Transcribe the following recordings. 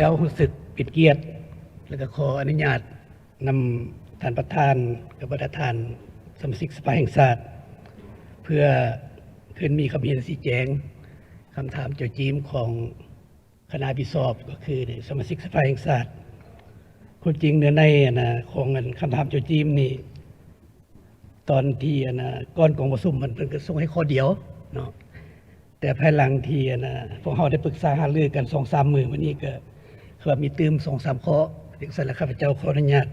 จ้ารู้สึกปิดเกียรติ แล้วก็ขออนุญาตนำท่านประธานกับประธานสมาชิกสภาแห่งชาติเพื่อขึ้นมีคำเห็นสีแจงคำถามเจ้าจีมของคณะพิสอบก็คือสมาชิกสภาแห่งชาติคนจริงเนื้อในนะของอันคำถามเจ้าจีมนี่ตอนที่นะก้อนกองประสุมมันเพิ่นก็ส่งให้ข้อเดียวเนาะแต่ภายหลังที่นะพวกเราได้ปรึกษาหารือกันสองสามมือวันนี้ก็ คือว่ามีตืมสองสามข้อถึงสั่นแล้วข้าพเจ้าขออนุญาต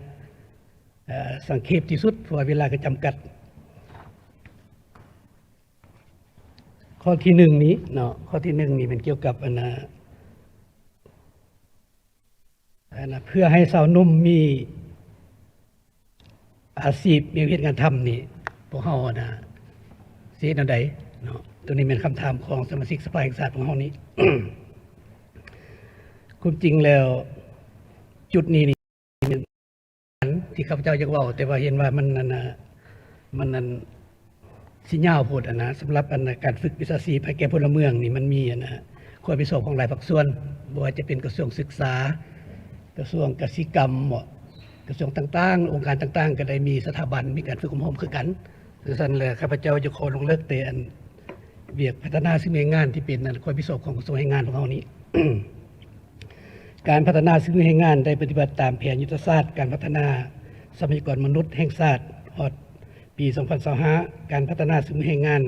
เอ่อสังเขปที่สุดเพราะเวลาก็จำกัด ข้อที่หนึ่งนี้เนาะข้อที่หนึ่งนี่มันเกี่ยวกับอันนะอนนะเพื่อให้สาวนุ่มมีอาชีพมีวิธีการทำนี่พวกเฮานะเสียแนวใดเนาะตัวนี้เป็นคำถามของสมาชิกสภาแห่งชาติของเฮานี้ ความจริงแล้ว จุดนี้นี่เป็นอันที่ข้าพเจ้าอยากว้าแต่ว่าเห็นว่ามันนั่นน่ะมันนั่นสิยาโพดอะนะสำหรับอันการฝึกวิชาชีพให้แก่พลเมืองนี่มันมีอะนะข้อพิสอบของหลายภาคส่วนบ่ว่าจะเป็นกระทรวงศึกษา กระทรวงกสิกรรมหมาะกระทรวงต่างๆ องค์การต่างๆ ก็ได้มีสถาบันมีการฝึกอบรมคือกันดังนั้นเลยข้าพเจ้าจะขอลงเลิกแต่อันเบียกพัฒนาสิ่งงานที่เป็นอันข้อพิสอบของกระทรวงแรงงานของเรานี้ การพัฒนาสิ่งแรงงานได้ปฏิบัติตามแผนยุทธศาสตร์ การพัฒนาทรัพยากรมนุษย์แห่งชาติฮอดปี 2025การพัฒนาสิ่งแรงงาน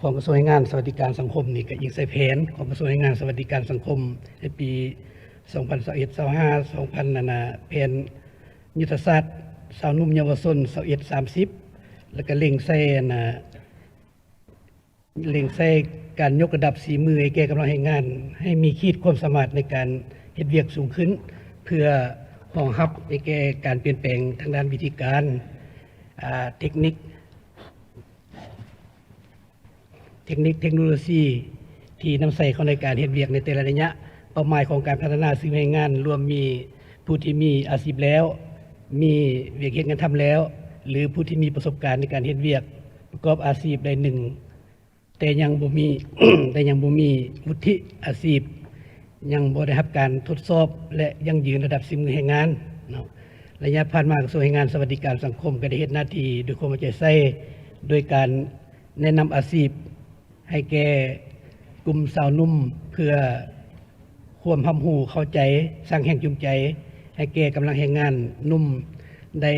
ของกระทรวงแรงงานสวัสดิการสังคมนี่ก็ยิงใส่แผนของกระทรวงแรงงานสวัสดิการสังคมในปี 2021 25 2000นานาแผนยุทธศาสตร์สาวนุ่มเยาวชน21 30 แล้วก็เล็งใส่นะเล็งใส่การยกระดับสีมือแก่กำลังแรงงาน ให้มีขีดความสามารถในการ เฮ็ดเวียกสูงขึ้น เพื่อรองรับให้แก่การเปลี่ยนแปลงทางด้านวิธีการเทคนิค เทคนิคเทคโนโลยีที่นำใส่เข้าในการเฮ็ดเวียกในแต่ละระยะ เป้าหมายของการพัฒนาสิ่งแรงงาน รวมมีผู้ที่มีอาชีพแล้ว มีเวียกเฮ็ดงานทำแล้ว หรือผู้ที่มีประสบการณ์ในการเฮ็ดเวียก ประกอบอาชีพใดหนึ่ง แต่ยังบ่มีแต่ยังบ่มีวุฒิอาชีพ ยังบ่ได้รับการทดสอบ และยังยืนระดับสิมือแห่งงานเนาะระยะผ่านมากระทรวงแรงงานสวัสดิการสังคมก็ได้เฮ็ดหน้าที่ด้วยความเอาใจใส่โดยการแนะนำอาชีพให้แก่กลุ่มสาวนุ่มเพื่อความทำหูเข้าใจสร้างแห่งจูงใจ ให้แก่กำลังแรงงานนุ่มได้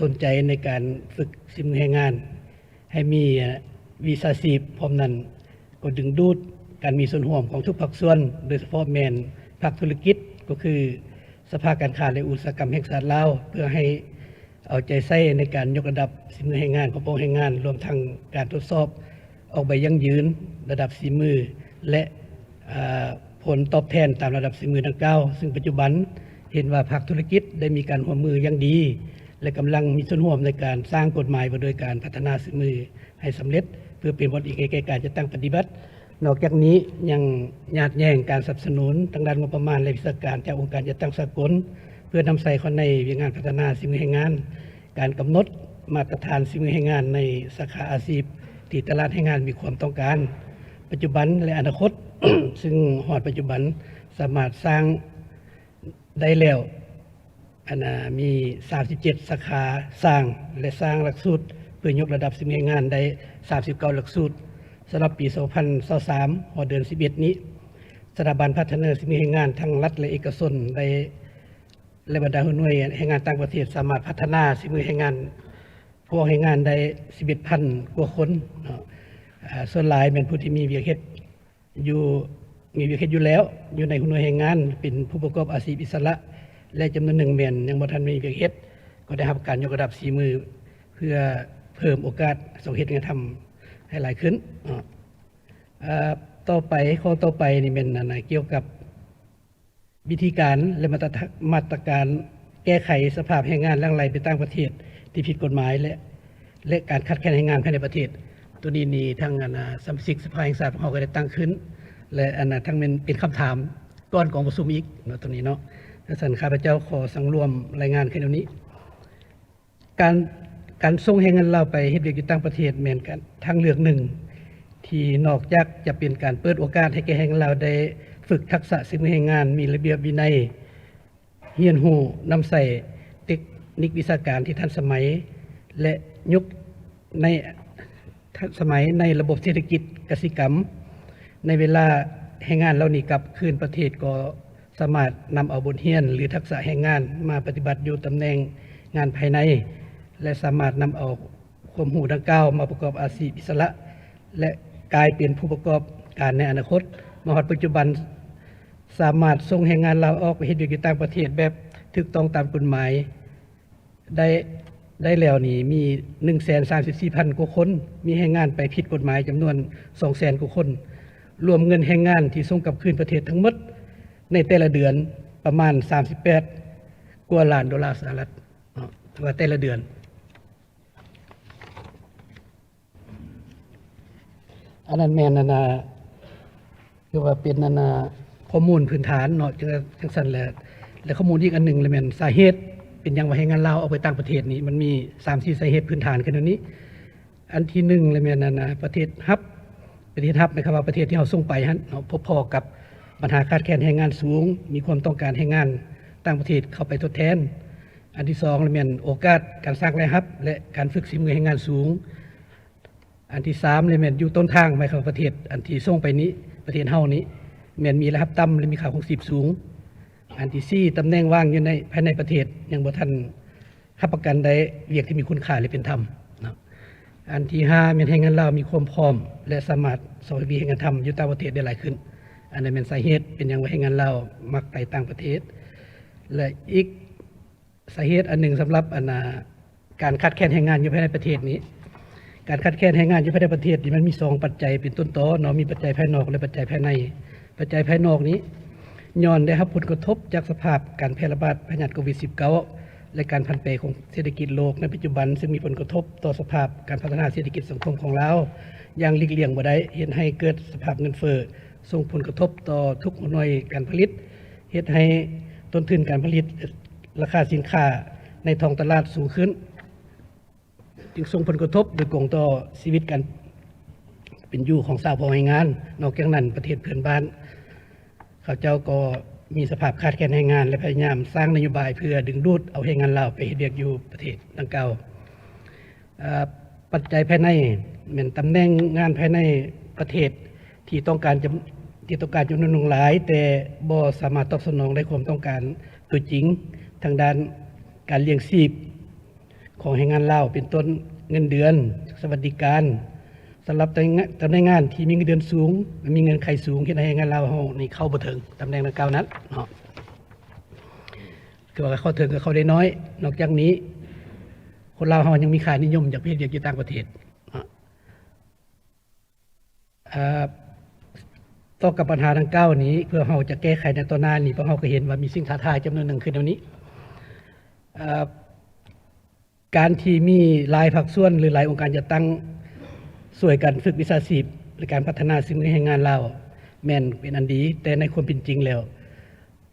สนใจในการฝึกสิมอแรงงาน ให้มีวีซ่าชีพพร้อมนั้นก็ดึงดูด การมีส่วนร่วมของทุกภาคส่วน โดยเฉพาะแมนภาคธุรกิจก็คือสภาการค้าและอุตสาหกรรมแห่งชาติลาวเพื่อให้เอาใจใส่ในการยกระดับสินมือแรงงานของพวกแรงงาน รวมทั้งการทดสอบออกใบยั่งยืนระดับสีมือ และผลตอบแทนตามระดับสีมือดังกล่าวซึ่งปัจจุบันเห็นว่าภาคธุรกิจได้มีการร่วมมืออย่างดี และกำลังมีส่วนร่วมในการสร้างกฎหมายโดยการพัฒนาสีมือให้สำเร็จ เพื่อเป็นบทอีกในการจะตั้งปฏิบัติ นอกจากนี้ยังญาติแย่งการสนับสนุนทางด้านงบประมาณและวิชาการจากองค์การจัดตั้งสากล เพื่อนำใส่เข้าในวิงานพัฒนาสิ่งแห่งงาน การกำหนดมาตรฐานสิ่งแห่งงานในสาขาอาชีพที่ตลาดแรงงานมีความต้องการ ปัจจุบันและอนาคต ซึ่งหอดปัจจุบันสามารถสร้างได้แล้วอันน่ะมี 37 สาขาสร้างและสร้างหลักสูตร เพื่อยกระดับสิ่งแห่งงานได้ 39 หลักสูตร สำหรับปี 2023หอเดือน 11 นี้สถาบันพัฒนาสิ่งแห่งงานทั้งรัฐและเอกชนได้และบรรดาหน่วยแห่งงานต่างประเทศสามารถพัฒนาสิ่งแห่งงานพวกให้งงานได้11พันกว่าคนส่วนหลายเป็นผู้ที่มีเวียกเฮ็ดอยู่มีเวียกเฮ็ดอยู่แล้ว อยู่ในหน่วยแห่งงาน เป็นผู้ประกอบอาชีพอิสระ และจำนวนหนึ่งแม่นยังบ่ทันมีเวียกเฮ็ดก็ได้รับการยกระดับสีมือเพื่อเพิ่มโอกาสส่งเฮ็ดงานทำ ให้หลายขึ้นต่อไปข้อต่อไปนี่เป็นอันนเกี่ยวกับวิธีการและมาตรามาตรการแก้ไขสภาพแรงงานล่างไหลไปต่างประเทศที่ผิดกฎหมายและและการคัดแคลนแรงงานภายในประเทศ ตัวนี้นี่ทางอันนะสัมสิกสภาแห่งชาติของเราก็ได้ตั้งขึ้น และอันนะทั้งเป็นเป็นคำถามก้อนของประชุมอีกเนาะตัวนี้เนาะดังนั้นข้าพเจ้าขอสังรวมรายงานขึ้นเดี๋ยวนี้ การ การส่งแรงงานเราไปเฮ็ดเวียกอยู่ต่างประเทศแม่นกันทางเลือกหนึ่ง ที่นอกจากจะเป็นการเปิดโอกาสให้แก่แห่งเราได้ฝึกทักษะสิ่งมือแรงงาน มีระเบียบวินัยเฮียนหูนำใส่เทคนิควิชาการที่ทันสมัย และยุคในทันสมัยในระบบเศรษฐกิจกสิกรรม ในเวลาแรงงานเหล่านี้กลับคืนประเทศก็สามารถนำเอาบทเรียน หรือทักษะแรงงานมาปฏิบัติอยู่ตำแหน่งงานภายใน และสามารถนำเอาความรู้ดังกล่าวมาประกอบอาชีพอิสระ และกลายเป็นผู้ประกอบการในอนาคตมาฮอดปัจจุบันสามารถส่งแรงงานลาวออกไปเฮ็ดอยู่ที่ต่างประเทศแบบถูกต้องตามกฎหมาย ได้ได้แล้วนี่มี 134,000 กว่าคน มีแรงงานไปผิดกฎหมายจำนวน 200,000 กว่าคน รวมเงินแรงงานที่ส่งกลับคืนประเทศทั้งหมด ในแต่ละเดือนประมาณ 38 กว่าล้านดอลลาร์สหรัฐว่าแต่ละเดือน อันนั้นแม่นนาคือว่าเป็นนานาข้อมูลพื้นฐานเนาะจังจังซั่นแหละและข้อมูลอีกอันหนึ่งเลยแม่นสาเหตุ เป็นยังว่าให้งานลาเอาไปต่างประเทศนี่มันมี3 4สาเหตุพื้นฐานกันนี้ อันที่หนึ่งเลยแม่นนานาประเทศฮับประเทศฮับนะครับว่าประเทศที่เราส่งไปฮะเนาะพบพอกับปัญหาขาดแคลนแรงงานสูง มีความต้องการแรงงานต่างประเทศเข้าไปทดแทน อันที่สองเลยแม่นโอกาสการสร้างรายรับ และการฝึกฝีมือแรงงานสูง อันที่สามเลยแม่นอยู่ต้นทางหมายความว่าประเทศ อันที่ส่งไปนี้ประเทศเฮานี้แม่นมีรายรับต่ำและมีค่าวของชีพสูง อันที่สี่ตำแหน่งว่างอยู่ในภายในประเทศยังบ่ทันรับประกันได้เวียกที่มีคุณค่าและเป็นธรรมอันที่ห้าแม่นให้เงินเรามีความพร้อม และสามารถสอนวิให้งานทำอยู่ต่างประเทศได้หลายขึ้น อันนั้นเป็นสาเหตุเป็นหยังว่าให้เงินเรามักไปต่างประเทศ และอีกสาเหตุอันหนึ่งสำหรับอันน่ะการคัดแคลนแรงงานอยู่ภายในประเทศนี้ การคัดแคลนแรงงานอยู่ภายในประเทศนี่มันมีสองปัจจัยเป็นต้นตอเนาะมีปัจจัยภายนอกและปัจจัยภายใน ปัจจัยภายนอกนี้ย้อนได้รับผลกระทบจากสภาพการแพร่ระบาดพยาธิโควิด -19 และการพันแปของเศรษฐกิจโลกในปัจจุบัน ซึ่งมีผลกระทบต่อสภาพการพัฒนาเศรษฐกิจสังคมของเราอย่างหลีกเลี่ยงบ่ได้เห็นให้เกิดสภาพเงินเฟ้อส่งผลกระทบต่อทุกหน่วยการผลิตเฮ็ดให้ต้นทุนการผลิตราคาสินค้าในท้องตลาดสูงขึ้น จึงส่งผลกระทบโดยกงต่อชีวิตการเป็นอยู่ของสาวพอแรงงาน นอกจากนั้นประเทศเพื่อนบ้าน เขาเจ้าก็มีสภาพขาดแคลนแรงงาน และพยายามสร้างนโยบายเพื่อดึงดูดเอาแรงงานลาวไปเฮ็ดเวียกอยู่ประเทศดังกล่าวปัจจัยภายในเหมือนตำแหน่งงานภายในประเทศที่ต้องการจำที่ต้องการจำนวนหลาย แต่บ่สามารถตอบสนองได้ความต้องการตัวจริง ทางด้านการเลี้ยงชีพ ของแรงงานลาวเป็นต้นเงินเดือน สวัสดิการสำหรับตำแหน่งตำแหน่งงานที่มีเงินเดือนสูง มีเงินไขสูงที่ให้แรงงานลาวเฮานี่เข้าบ่ถึงตำแหน่งดังกล่าวนั้นเนาะคือว่าเข้าถึงก็เข้าได้น้อย นอกจากนี้ คนลาวเฮายังมีค่านิยมจากเพศเดียวอยู่ต่างประเทศเนาะอ่าต่อกับปัญหาดังกล่าวนี้ เพื่อเฮาจะแก้ไขในต่อหน้านี้เพราะเฮาก็เห็นว่ามีสิ่งท้าทายจำนวนหนึ่งคือแนวนี้ การที่มีหลายภาคส่วนหรือหลายองค์การจะตั้งสวยกันฝึกวิชาชีพหรือการพัฒนาสิ่งแรงงานเราแม่นเป็นอันดี แต่ในความเป็นจริงแล้ว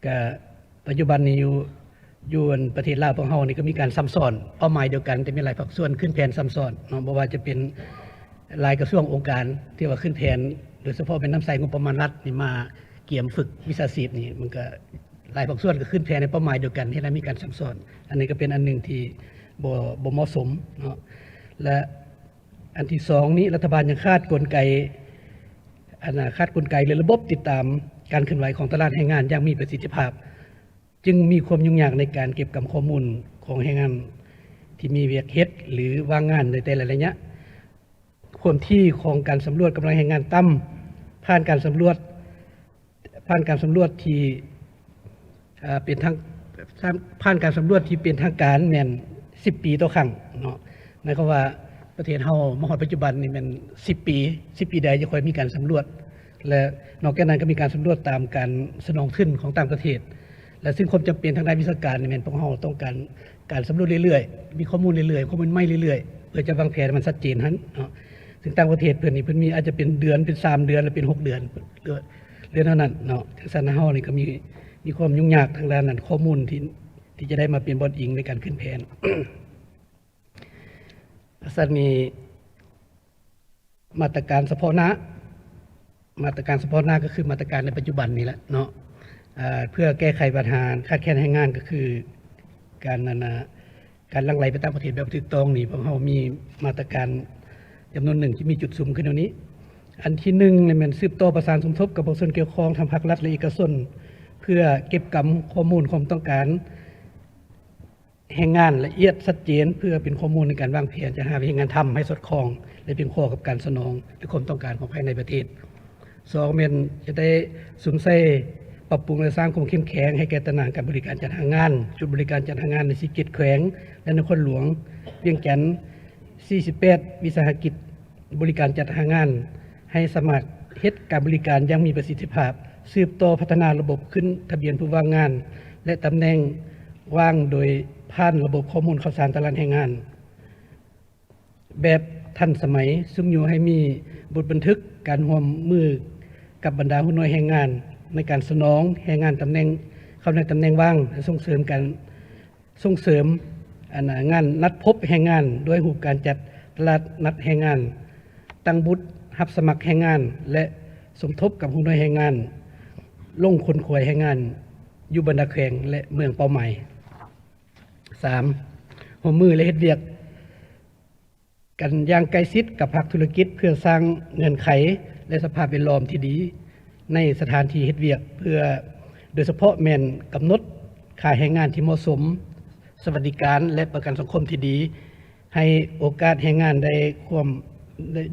ก็ปัจจุบันนี้อยู่อยู่อันประเทศลาวของเฮานี่ก็มีการซ้ำซ้อนเป้าหมายเดียวกันแต่มีหลายภาคส่วนขึ้นแผนซ้ำซ้อนเนาะบ่ว่าจะเป็นหลายกระทรวงองค์การที่ว่าขึ้นแผนโดยเฉพาะเป็นน้ำใสงบประมาณรัฐนี่มาเกี่ยมฝึกวิชาชีพนี่มันก็หลายภาคส่วนก็ขึ้นแผนในเป้าหมายเดียวกันที่นั้มีการซ้ำซ้อน อันนี้ก็เป็นอันหนึ่งที่ บ่บ่เหมาะสมเนาะและอันที่สองนี้รัฐบาลยังคาดกลไกอันน่ะคาดกลไกหรือระบบติดตามการเคลื่อนไหวของตลาดแรงงานอย่างมีประสิทธิภาพ จึงมีความยุ่งยากในการเก็บกำข้อมูลของแรงงานที่มีเวียกเฮ็ดหรือว่างงานในแต่ละระยะความที่ของการสำรวจกำลังแรงงานต่ำผ่านการสำรวจผ่านการสำรวจที่เป็นทางผ่านการสำรวจที่เป็นทางการแม่น 10ปีต่อครั้งเนาะหมายความว่าประเทศเฮามาฮอดปัจจุบันนี่แม่น10ปี10ปีใดจะค่อยมีการสำรวจ และนอกจากนั้นก็มีการสำรวจตามการสนองขึ้นของต่างประเทศ และซึ่งความจำเป็นทางด้านวิชาการนี่แม่นพวกเฮาต้องการการสำรวจเรื่อยๆ มีข้อมูลเรื่อยๆข้อมูลใหม่เรื่อยๆเพื่อจะวางแผนมันชัดเจนหั่นเนาะซึ่งต่างประเทศเพิ่นนี่เพิ่นมีอาจจะเป็นเดือนเป็นสามเดือนหรือเป็นหกเดือนหรือเดือนเท่านั้นเนาะทางสานเฮานี่ก็มีมีความยุ่งยากทางด้านนั้นข้อมูลที่ ที่จะได้มาเป็นบทอิงในการขึ้นแผนสันนี้มาตรการเฉพาะหน้า มาตรการเฉพาะหน้าก็คือมาตรการในปัจจุบันนี้แหละเนาะเพื่อแก้ไขปัญหาขาดแคลนแรงงานก็คือการนานาการลังไหลไปตางประเทศแบบถูกต้องนี่เพราะเรามีมาตรการจำนวนหนึ่งที่มีจุดสูงขึ้นตรงนี้ อันที่หนึ่งเนี่ยมันสืบต่อประสานสมทบกับภาคส่วนเกี่ยวข้องทางภาครัฐและเอกชนเพื่อเก็บกำข้อมูลความต้องการ แห่งงานละเอียดชัดเจน เพื่อเป็นข้อมูลในการวางแผนจะหาวิธีงานทำให้สอดคล้อง และเป็นข้อกับการสนองหรือความต้องการของภายในประเทศสองเมนจะได้สุมใส่ปรับปรุงและสร้างความเข้มแข็งให้แก่ตนางการบริการจัดหางาน จุดบริการจัดหางานในสิกิจแขวงและนครหลวงเวียงจันทร์48 วิสาหกิจบริการจัดหางาน ให้สมัครเฮ็ดการบริการยังมีประสิทธิภาพ สืบต่อพัฒนาระบบขึ้นทะเบียนผู้ว่างงาน และตำแหน่งว่างโดย ผ่านระบบข้อมูลข่าวสารตลาดแรงงาน แบบทันสมัยซึ่งอยู่ให้มีบทบันทึกการร่วมมือกับบรรดาผู้น้อยแรงงาน ในการสนองแรงงานตำแหน่งเข้าในตำแหน่งว่างส่งเสริมการส่งเสริมงานนัดพบแรงงานโดยรูการจัดตลาดนัดแรงงาน ตั้งบุตรรับสมัครแรงงาน และสมทบกับผู้น้อยแรงงาน ลงคนขวยแรงงานอยู่บรรดาแขวงและเมืองเป้าหมาย สามหัวมือและเฮ็ดเวียก กันอย่างใกล้ชิดกับภาคธุรกิจ เพื่อสร้างเงื่อนไขและสภาพแวดล้อมที่ดี ในสถานที่เฮ็ดเวียก เพื่อโดยเฉพาะแม่นกำหนดค่าแรงงานที่เหมาะสม สวัสดิการและประกันสังคมที่ดี ให้โอกาสแรงงานได้ความ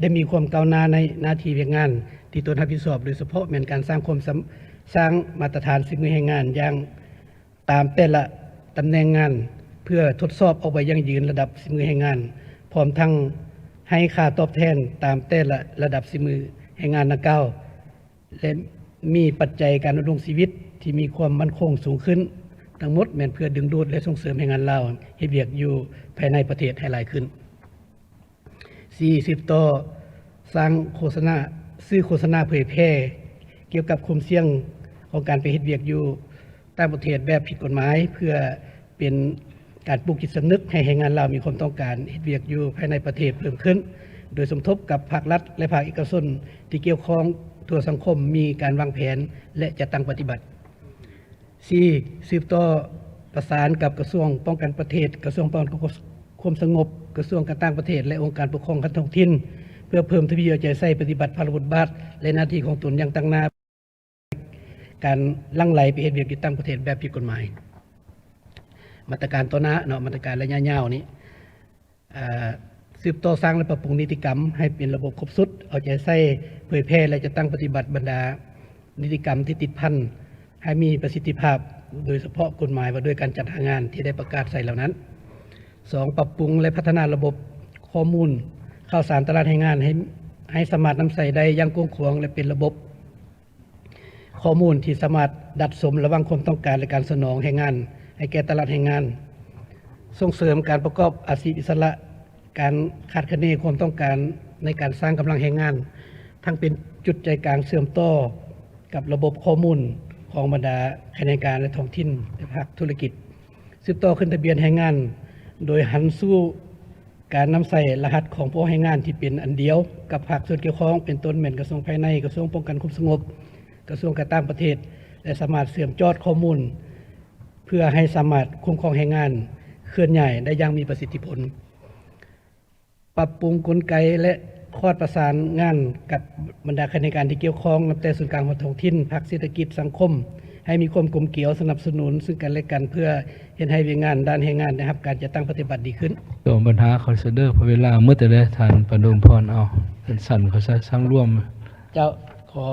ได้มีความก้าวหน้าในหน้าที่เวียกงาน ที่ตนรับผิดชอบ โดยเฉพาะแม่นการสร้างความสร้างมาตรฐานสิ่งมือแรงงานอย่างตามแต่ละตำแหน่งงาน พื่อทดสอบเอาไว้ยั่งยืนระดับสิมือแห่งงาน พร้อมทั้งให้ค่าตอบแทนตามแต่ละระดับสิมือแห่งงานนักเก้าและมีปัจจัยการดำรงชีวิตที่มีความมั่นคงสูงขึ้น ทั้งหมดแม่นเพื่อดึงดูดและส่งเสริมแห่งงานเราให้เวียกอยู่ภายในประเทศให้หลายขึ้น 40 ต่อสร้างโฆษณาซื้อโฆษณาเผยแพร่เกี่ยวกับความเสี่ยงของการไปเฮ็ดเวียกอยู่ต่างประเทศแบบผิดกฎหมาย เพื่อเป็น การปลูกจิตสำนึกให้แรงงานเราวมีความต้องการเฮ็ดเวียกอยู่ภายในประเทศเพิ่มขึ้น โดยสมทบกับภาครัฐ และภาคเอกชนที่เกี่ยวข้องทั่วสังคมมีการวางแผนและจัดตั้งปฏิบัติ 4. สืบต่อประสานกับกระทรวงป้องกันประเทศ กระทรวงป้องกันความสงบ กระทรวงการต่างประเทศ และองค์การปกครองขั้นท้องถิ่นเพื่อเพิ่มทวีเอาใจใส่ปฏิบัติภารกิจบาทและหน้าที่ของตนอย่างตั้งหน้า การลั่งไหลไปเฮ็ดเวียกอยู่ต่างประเทศแบบผิดกฎหมาย มาตรการตัวหน้าเนาะมาตรการระยะยาวนี้อ่าสืบต่อสร้างและปรับปรุงนิติกรรม ให้เป็นระบบครบสุด เอาใจใส่เผยแพร่และจะตั้งปฏิบัติบรรดา นิติกรรมที่ติดพันให้มีประสิทธิภาพโดยเฉพาะกฎหมายว่าด้วยการจัดหางานที่ได้ประกาศใส่เหล่านั้นสองปรับปรุงและพัฒนาระบบข้อมูลข่าวสารตลาดแรงงานให้ให้สามารถนำใส่ได้อยังกว้างขวางและเป็นระบบ ข้อมูลที่สามารถดัดสมระหว่างความต้องการและการสนองแรงงาน ให้แก่ตลาดแรงงาน ส่งเสริมการประกอบอาชีพอิสระ การขาดคะเนความต้องการในการสร้างกำลังแรงงาน ทั้งเป็นจุดใจกลางเสื่อมต่อกับระบบข้อมูลของบรรดาคณะการและท้องถิ่นและภาคธุรกิจ สืบต่อขึ้นทะเบียนแรงงาน โดยหันสู่การนำใส่รหัสของผู้ให้งานที่เป็นอันเดียว กับภาคส่วนเกี่ยวข้องเป็นต้นแม่นกระทรวงภายในกระทรวงป้องกันความสงบ กระทรวงการต่างประเทศ และสามารถเสื่อมจอดข้อมูล เพื่อให้สามารถคุ้มครองแรงงานเคลื่อนย้ายได้อย่างมีประสิทธิผล ปรับปรุงกลไกและคอดประสานงานกับบรรดาคณะการที่เกี่ยวข้องนับแต่ส่วนกลางของท้องถิ่นภาคเศรษฐกิจสังคม ให้มีความกลมเกลียวสนับสนุน ซึ่งกันและกันเพื่อเห็นให้เวียงงานด้านแรงงานนะครับ การจะตั้งปฏิบัติดีขึ้นตัวปัญหาคอนเซเดอร์พเวลาเมื่อแต่ได้ทานประดมพรเอาเป็นสั่นเขาสร้างร่วม เจ้าขอ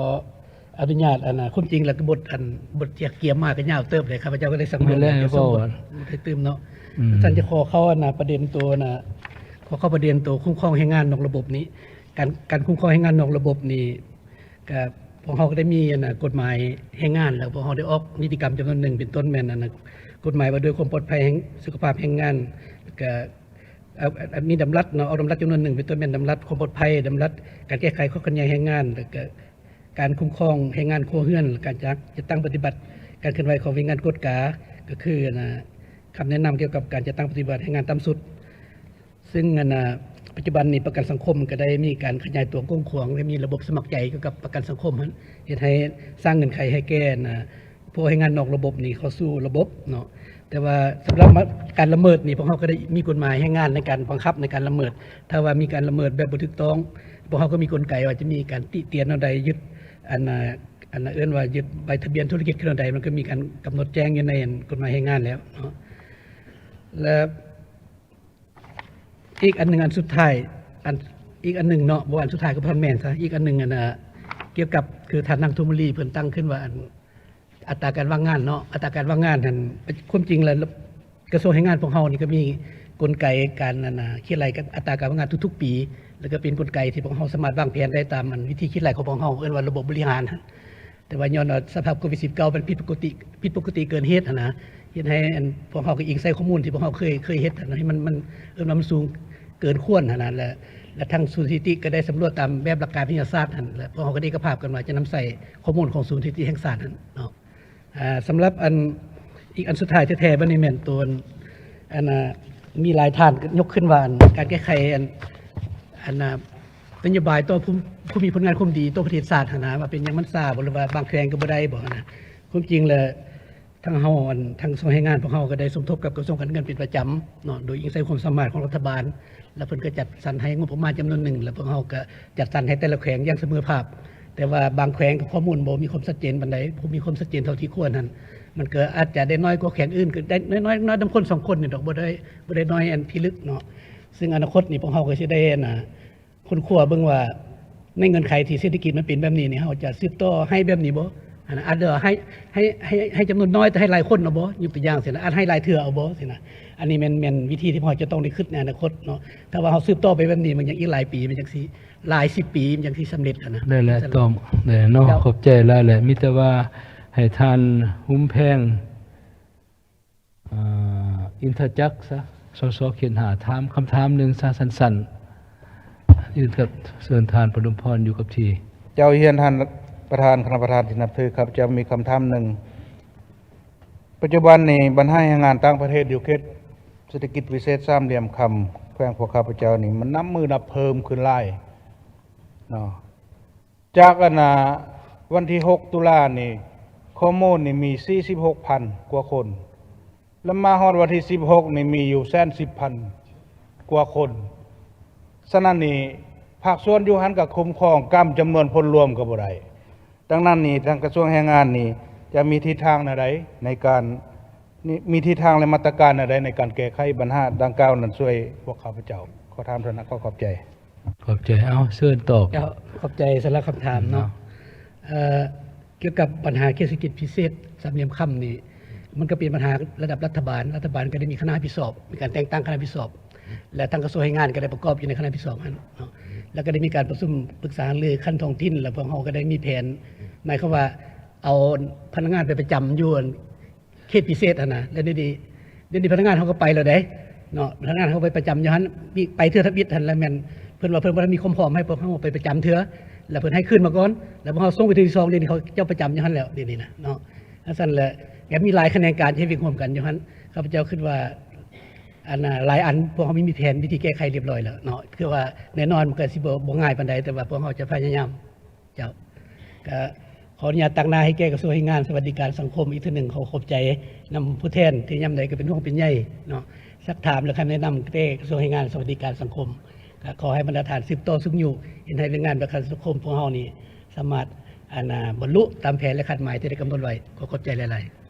อนุญาตอันนะความจริงแล้วก็บทอันบทเจียกเกียมมากก็ยาวเติบเลยครับพระเจ้าก็ได้สังไม่แล่จะเว้าบทอะได้ตื่มเนาะอืมท่านจะขอเข้าอันนะประเด็นตัวนะขอเข้าประเด็นตัวคุ้มครองแรงงานนอกระบบนี้ การการคุ้มครองแรงงานนอกระบบนี่ก็พวกเขาก็ได้มีอันนะกฎหมายแรงงาน แล้วพวกเขาได้ออกนิติกรรมจำนวนหนึ่งเป็นต้นแม่นอันนะกฎหมายว่าด้วยความปลอดภัยแห่งสุขภาพแรงงานแล้วก็เอาเอามีดำรัดเนาะเอาดำรัดจำนวนหนึ่งเป็นต้นแม่นดำรัดความปลอดภัยดำรัดการแก้ไขข้อขัดแย้งแรงงานแล้วก็ การคุ้มครองแรงงานครัวเรือนการจักจะตั้งปฏิบัติการเคลื่อนไหวของแรงงานกฎกาก็คือนะคำแนะนำเกี่ยวกับการจะตั้งปฏิบัติแรงงานต่ำสุด ซึ่งนะปัจจุบันนี้ประกันสังคมก็ได้มีการขยายตัวกว้างขวางและมีระบบสมัครใจเกี่ยวกับประกันสังคมเฮ็ดให้สร้างเงื่อนไขให้แก้นะผู้ให้งานนอกระบบนี่เข้าสู่ระบบเนาะแต่ว่าสำหรับการละเมิดนี่พวกเขาก็ได้มีกฎหมายให้งานในการบังคับในการละเมิด ถ้าว่ามีการละเมิดแบบบ่ถูกต้องพวกเขาก็มีกลไกว่าจะมีการติเตียนอันใดยึด อันอันเอื้อนว่ายึดใบทะเบียนธุรกิจขนาดใดมันก็มีการกำหนดแจ้งอยู่ในกฎหมายให้งานแล้วเนาะและอีกอันหนึ่งอันสุดท้ายอันอีกอันหนึ่งเนาะบ่อันสุดท้ายก็พันแม่นซะอีกอันหนึ่งอันน่ะเกี่ยวกับคือทานนางทุมรีเพิ่นตั้งขึ้นว่าอันอัตราการว่างงานเนาะอัตราการว่างงานนั่นความจริงแล้วกระทรวงแรงงานของเฮานี่ก็มี กลไกการนั่นน่ะคิดรกันอัตราการว่างงานทุก ๆ ปี แล้วก็เป็นกลไกที่พวกเฮาสามารถวางแผนได้ตามอันวิธีคิดรของพวกเฮาเอิ้นว่าระบบบริหาร แต่ว่าย้อนสภาพโควิด19เป็นผิดปกติผิดปกติเกินเหตุนะเฮ็ดให้อันพวกเฮาก็อิงใส่ข้อมูลที่พวกเฮาเคยเคยเฮ็ดนะให้มันมันเอิ้นว่ามันสูงเกินควรหั้นนะและและทางศูนย์สถิติก็ได้สำรวจตามแบบหลักการวิทยาศาสตร์หั้นและพวกเฮาก็ได้กระภาพกันว่าจะนำใส่ข้อมูลของศูนย์สถิติแห่งชาติหั้นเนาะสำหรับอันอีกอันสุดท้ายแท้ๆบ่นี่แม่นตัวอันอันน่ะ มีหลายท่านยกขึ้นว่าการแก้ไขอันอันนะนโยบายตัวผู้ผู้มีผลงานความดีตัวประเทศศาสตร์หนะว่าเป็นยังมันซาบหรือว่าบางแครงก็บ่ได้บ่นะความจริงแล้วทางเฮาอันทางส่วนให้งานของเฮาก็ได้สมทบกับกระทรวงการเงินเป็นประจำเนาะโดยอิงใส่ความสามารถของรัฐบาล แล้วเพิ่นก็จัดสรรให้งบประมาณจำนวนหนึ่ง แล้วพวกเฮาก็จัดสรรให้แต่ละแขวงอย่างเสมอภาพ แต่ว่าบางแขวงข้อมูลบ่มีความชัดเจนปานใดบ่มีความชัดเจนเท่าที่ควรนั่น มันก็อาจจะได้น้อยกว่าแขวงอื่นก็ได้น้อยๆน้อยนํคนสองคนนี่ดอกบ่ได้บ่ได้น้อยอันพิลึกเนาะซึ่งอนาคตนี่พวกเฮาก็สิได้น่ะคนขัวเบิ่งว่าในเงินไขที่เศรษฐกิจมันเป็นแบบนี้นี่เฮาจะสืบต่อให้แบบนี้บ่อันนั้นอาจจะให้ให้ให้ให้จำนวนน้อยแต่ให้หลายคนเอาบ่ยกตัวอย่างสินะอาจให้หลายเทื่อเอาบ่สินะอันนี้แม่นแม่นวิธีที่พอจะต้องได้คิดในอนาคตเนาะถ้าว่าเฮาสืบต่อไปแบบนี้มันยังอีกหลายปีมันจังสิหลายสิบปีมันจังสิสำเร็จกันนะได้แล้วตอมได้เนาะเจ้าขอบใจหลายแหละมีแต่ว่า ให้ทานหุ้มแพงอินทจักรซะสสเขียนหาถามคำถามหนึ่งซะสั้นๆยืนกับเชิญทานปฐมพรอยู่กับที เจ้าเฮียนท่านประธานคณะประธานที่นับถือครับจะมีคำถามหนึ่ง ปัจจุบันนี้บรรหารงงานต่างประเทศอยู่เขตเศรษฐกิจพิเศษสามเหลี่ยมคำแขวงพวกข้าพเจ้านี่มันนับมือนับเพิ่มขึ้นไล่เนาะจากอนนาวันที่6ตุลานี่ ข้อมูลนี่มี46,000กว่าคน แล้วมาฮอดวันที่16นี่มีอยู่แสนสิบพันกว่าคนฉะนั้นนี่ภาคส่วนอยู่หันกับคุ้มครองกรรมจำนวนพลรวมกับบ่ได้ดังนั้นนี่ทางกระทรวงแรงงานนี่จะมีทิศทางใดในการนี่มีทิศทางและมาตรการใดในการแก้ไขปัญหาดังกล่าวนั้นช่วยพวกข้าพเจ้าขอถามท่านนะขอขอบใจ ขอบใจเอาเชิญตอบเจ้าขอบใจสำหรับคำถามเนาะเอ่อเกี่ยวกับปัญหาเศรษฐกิจพิเศษสามเหลี่ยมค่ำนี่มันก็เป็นปัญหาระดับรัฐบาล รัฐบาลก็ได้มีคณะพิสอบ มีการแต่งตั้งคณะพิสอบ และทางกระทรวงแรงงานก็ได้ประกอบอยู่ในคณะพิสอบนั้นแล้วก็ได้มีการประชุมปรึกษาหรือขั้นท้องถิ่น แล้วพวกเราก็ได้มีแผน หมายความว่าเอาพนักงานไปประจำอยู่เขตพิเศษอะนะแล้วเดี๋ยวนี้เดี๋ยวนี้พนักงานเขาก็ไปแล้วได้เนาะพนักงานเขาไปประจำอยู่หันไปเทือทบิดทันแล้วแม่นเพิ่อนว่าเพิ่อนบ่ได้มีความพร้อมให้พวกเขาไปประจำเทือ แล้วเพิ่นให้ขึ้นมาก่อน แล้วพวกเขาส่งไปที่ซองเดี๋ยวนี้เขาเจ้าประจำอยู่หันแล้วเดี๋ยวนี้นะเนาะอันสั่นแหละแกมีหลายคะแนนการใช้วิ่งร่วมกันอยู่หันข้าพเจ้าคิดว่าอันน่ะหลายอันพวกเขาไม่มีแผนวิธีแก้ไขเรียบร้อยแล้วเนาะคือว่าแน่นอนมันก็สิบ่บ่ง่ายปานใดแต่ว่าพวกเขาจะพยายามเจ้าก็ขออนุญาตตั้งหน้าให้แก้กระทรวงแรงงานสวัสดิการสังคมอีกทีหนึ่งเขาขอบใจนำผู้แทนที่ย่ำใดก็เป็นห่วงเป็นใยเนาะสักถามและคำแนะนำแก้กระทรวงแรงงานสวัสดิการสังคม ขอให้บรรดาฐานสืบต่อสุขอยู่เห็นให้แรงงานประกันสังคมพวกเฮานี่สามารถอันน่ะบรรลุตามแผนและคาดหมายที่ได้กำหนดไว้ขอขอบใจหลายๆ